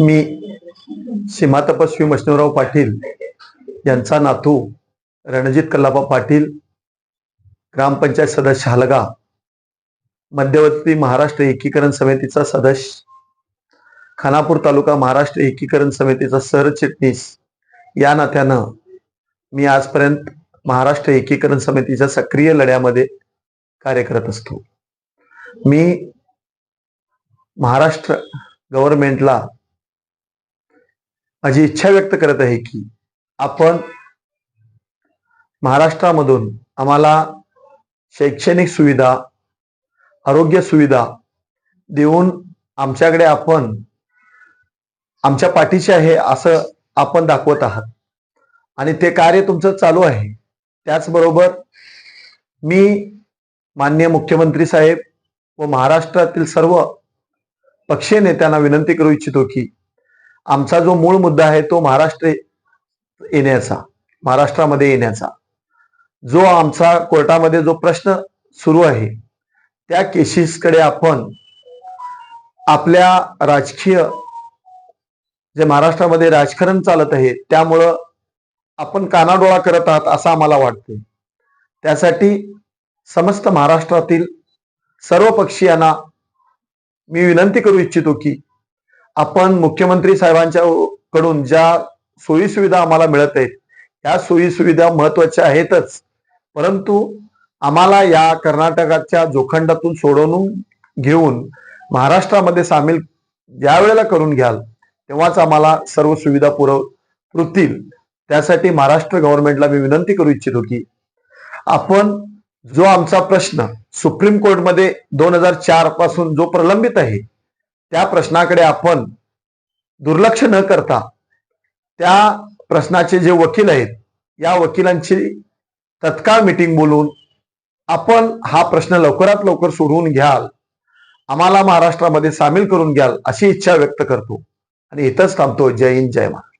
मी सीमा तपस्वी मशनूराव पाटील यांचा नातू रणजित कल्लाबा पाटील ग्रामपंचायत सदस्य हलगा मध्यवर्ती महाराष्ट्र एकीकरण समितीचा सदस्य खानापूर तालुका महाराष्ट्र एकीकरण समितीचा सरचिटणीस. या नात्यानं मी आजपर्यंत महाराष्ट्र एकीकरण समितीच्या सक्रिय लढ्यामध्ये कार्य करत असतो. मी महाराष्ट्र गव्हर्नमेंटला माझी इच्छा व्यक्त करत आहे की आपण महाराष्ट्रामधून आम्हाला शैक्षणिक सुविधा आरोग्य सुविधा देऊन आमच्याकडे आपण आमच्या पाठीशी आहे असं आपण दाखवत आहात. आणि ते कार्य तुमचं चालू आहे. त्याचबरोबर मी माननीय मुख्यमंत्री साहेब व महाराष्ट्रातील सर्व पक्षीय नेत्यांना विनंती करू इच्छितो की आमचा जो मूळ मुद्दा आहे तो महाराष्ट्र येण्याचा महाराष्ट्रामध्ये येण्याचा. जो आमचा कोर्टामध्ये जो प्रश्न सुरू आहे त्या केसेसकडे आपण आपल्या राजकीय जे महाराष्ट्रामध्ये राजकारण चालत आहे त्यामुळं आपण कानाडोळा करत आहात असं आम्हाला वाटतंय. त्यासाठी समस्त महाराष्ट्रातील सर्व पक्षीयांना मी विनंती करू इच्छितो की आपण मुख्यमंत्री साहेबांच्या कडून ज्या सोयी सुविधा आम्हाला मिळत आहेत त्या सोयी सुविधा महत्त्वाच्या आहेतच. परंतु आम्हाला या कर्नाटकाच्या जोखंडातून सोडवून घेऊन महाराष्ट्रामध्ये सामील ज्या वेळेला करून घ्याल तेव्हाच आम्हाला सर्व सुविधा पुरव पुरतील. त्यासाठी महाराष्ट्र गव्हर्नमेंटला मी विनंती करू इच्छितो की आपण जो आमचा प्रश्न सुप्रीम कोर्टमध्ये दोन हजार चारपासून जो प्रलंबित आहे त्या प्रश्नाकडे आपण दुर्लक्ष न करता त्या प्रश्नाचे जे वकील आहेत या वकिलांची तत्काळ मिटिंग बोलून आपण हा प्रश्न लवकरात लवकर सोडवून घ्याल. आम्हाला महाराष्ट्रामध्ये सामील करून घ्याल अशी इच्छा व्यक्त करतो. आणि इथंच थांबतो. जय हिंद जय महाराष्ट्र.